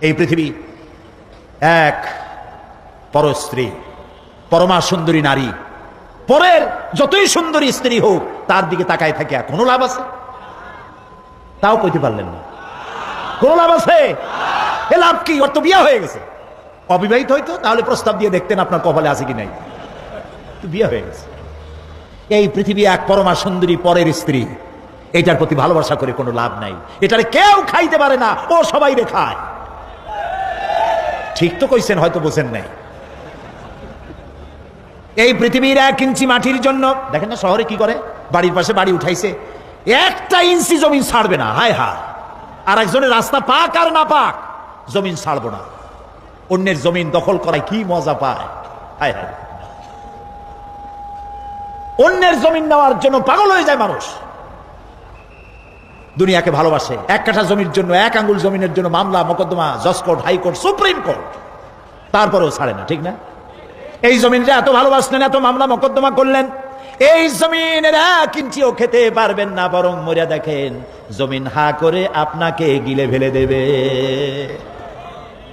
এই পৃথিবী এক পরস্ত্রী পরমা সুন্দরী নারী, পরের যতই সুন্দরী স্ত্রী হোক, তার দিকে তাকায় থাকে কোনো লাভ আছে? তাও কইতে পারলেন না। কোনো লাভ আছে? এ লাভ কি? তো বিয়ে হয়ে গেছে। অবিবাহিত হইতো তাহলে প্রস্তাব দিয়ে দেখতেন আপনার কপালে আছে কি নাই। বিয়ে হয়ে গেছে। এই পৃথিবী এক পরমা সুন্দরী, পরের স্ত্রী, এটার প্রতি ভালোবাসা করে কোনো লাভ নাই। এটারে কেউ খাইতে পারে না, ও সবাই রে খায়। ঠিক তো কইছেন, হয়তো বোঝেন নাই। এই পৃথিবীর এক ইঞ্চি মাটির জন্য, দেখেন না শহরে কি করে? বাড়ির পাশে বাড়ি উঠাইছে। একটা ইঞ্চি জমিন ছাড়বে না, হায় হায়। আর একজনের রাস্তা পাক আর না পাক, জমিন ছাড়বো না। অন্যের জমিন দখল করায় কি মজা পায়, হায় হায়। অন্যের জমিন নেওয়ার জন্য পাগল হয়ে যায় মানুষ। দুনিয়াকে ভালোবাসে। এক কাঠা জমির জন্য, এক আঙ্গুল জমিনের জন্য মামলা, মোকদ্দমা, জজ কোর্ট হাইকোর্ট সুপ্রিম কোর্ট। তারপরেও ছাড়ে না, ঠিক না? এই জমিনটা এত ভালোবাসলেন, এত মামলা, মোকদ্দমা করলেন, এই জমিনের এক ইঞ্চিও খেতে পারবেন না, বরং মরিয়া দেখেন, জমিন হা করে আপনাকে গিলে ফেলে দেবে।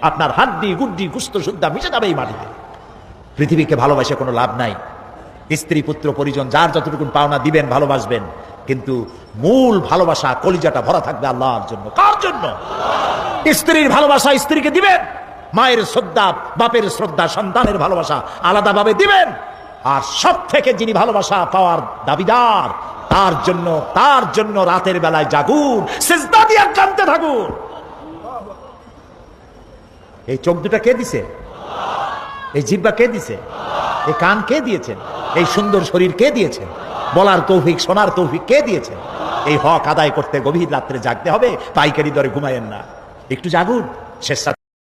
আপনার হাড্ডি, গুড্ডি, গুস্ত শুদ্ধা মিশে যাবে এই মাটিতে। পৃথিবীকে ভালোবাসে কোনো লাভ নাই। স্ত্রী, পুত্র, পরিজন, যার যতটুকু পাওনা দিবেন, ভালোবাসবেন, কিন্তু মূল ভালোবাসা, কলিজাটা ভরা থাকবে আল্লাহর জন্য। কার জন্য? স্ত্রীর ভালোবাসা স্ত্রীকে দিবেন, মায়ের শ্রদ্ধা, বাপের শ্রদ্ধা, সন্তানের ভালোবাসা আলাদাভাবে দিবেন, আর সব থেকে যিনি ভালোবাসা পাওয়ার দাবিদার, তার জন্য তার জন্য রাতের বেলায় জাগুন, সেজদা দিয়ে জানতে থাকুন। এই চোখ দুটা কে দিছে? এই জিব্বা কে দিছে? এই কান কে দিয়েছেন? এই সুন্দর শরীর কে দিয়েছে? বলার তৌফিক, শোনার তৌফিক কে দিয়েছে? এই হক আদায় করতে গভীর রাত্রে জাগতে হবে, পাইকারি দরে ঘুমায়েন না। একটু জাগুন, শেষ